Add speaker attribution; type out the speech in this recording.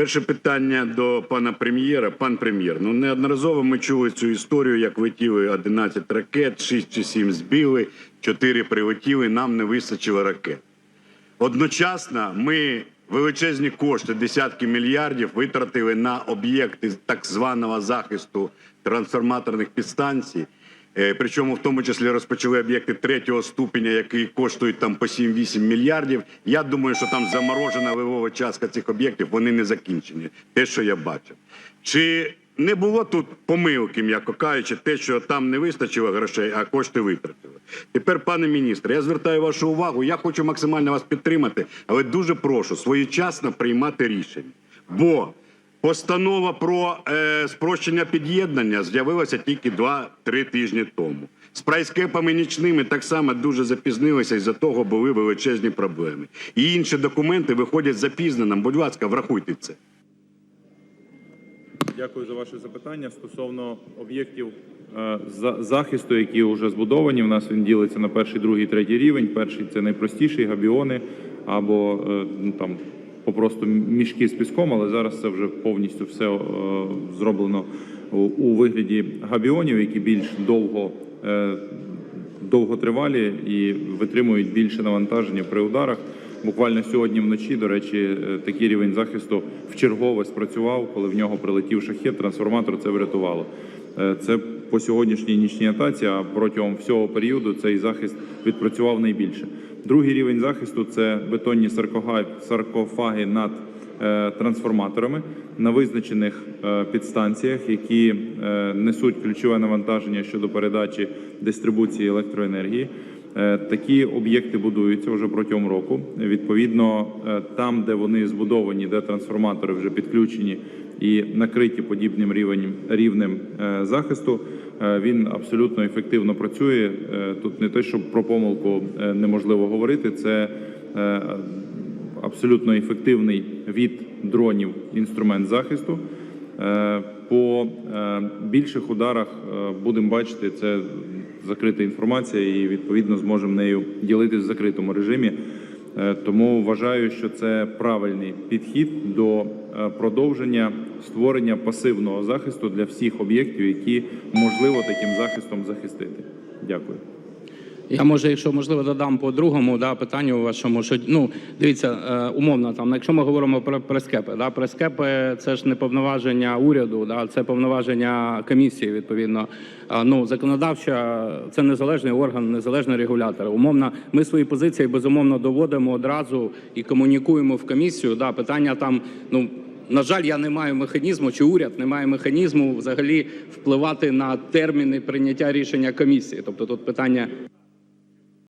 Speaker 1: Перше питання до пана прем'єра. Пан прем'єр, ну неодноразово ми чули цю історію, як летіли 11 ракет, 6 чи 7 збили, 4 прилетіли, нам не вистачило ракет. Одночасно ми величезні кошти, десятки мільярдів, витратили на об'єкти так званого захисту трансформаторних підстанцій. Е, Причому в тому числі розпочали об'єкти третього ступеня, які коштують там по 7-8 мільярдів. Я думаю, що там заморожена левова частка цих об'єктів, вони не закінчені. Те, що я бачив. Чи не було тут помилки, м'яко кажучи, те, що там не вистачило грошей, а кошти витратили. Тепер, пане міністре, я звертаю вашу увагу. Я хочу максимально вас підтримати, але дуже прошу своєчасно приймати рішення. Бо постанова про е, спрощення під'єднання з'явилася тільки 2-3 тижні тому. З прайскепами нічними так само дуже запізнилися, і за того були величезні проблеми. І інші документи виходять запізнено. Будь ласка, врахуйте це.
Speaker 2: Дякую за ваше запитання. Стосовно об'єктів е, за- захисту, які вже збудовані, в нас він ділиться на перший, другий, третій рівень. Перший це найпростіший габіони або е, ну, там попросту мішки з піском, але зараз це вже повністю все е, зроблено у, вигляді габіонів, які більш довго. е, довготривалі і витримують більше навантаження при ударах. Буквально сьогодні вночі, до речі, е, такий рівень захисту вчергове спрацював, коли в нього прилетів шахет. Трансформатор це врятувало. Це по сьогоднішній нічній атаці. А протягом всього періоду цей захист відпрацював найбільше. Другий рівень захисту це бетонні саркофаги над е, трансформаторами на визначених е, підстанціях, які е, несуть ключове навантаження щодо передачі дистрибуції електроенергії. Е, Такі об'єкти будуються вже протягом року. Відповідно, е, там, де вони збудовані, де трансформатори вже підключені і накриті подібним рівнем рівнем захисту, е, він абсолютно ефективно працює. Тут не те, щоб про помилку неможливо говорити, це абсолютно ефективний від дронів інструмент захисту. По більших ударах будемо бачити, це закрита інформація, і відповідно зможемо нею ділитися в закритому режимі. Е, Тому вважаю, що це правильний підхід до е, продовження створення пасивного захисту для всіх об'єктів, які можливо таким захистом захистити. Дякую.
Speaker 3: Я може, якщо можливо, додам по другому да, питанню вашому, що ну дивіться, е, умовно там, якщо ми говоримо про прескепи, да, прескепи це ж не повноваження уряду, да, це повноваження комісії. Відповідно, ну законодавча це незалежний орган, незалежний регулятор. Умовно, ми свої позиції безумовно доводимо одразу і комунікуємо в комісію. Да, питання там ну. На жаль, я не маю механізму, чи уряд не має механізму взагалі впливати на терміни прийняття рішення комісії. Тобто тут питання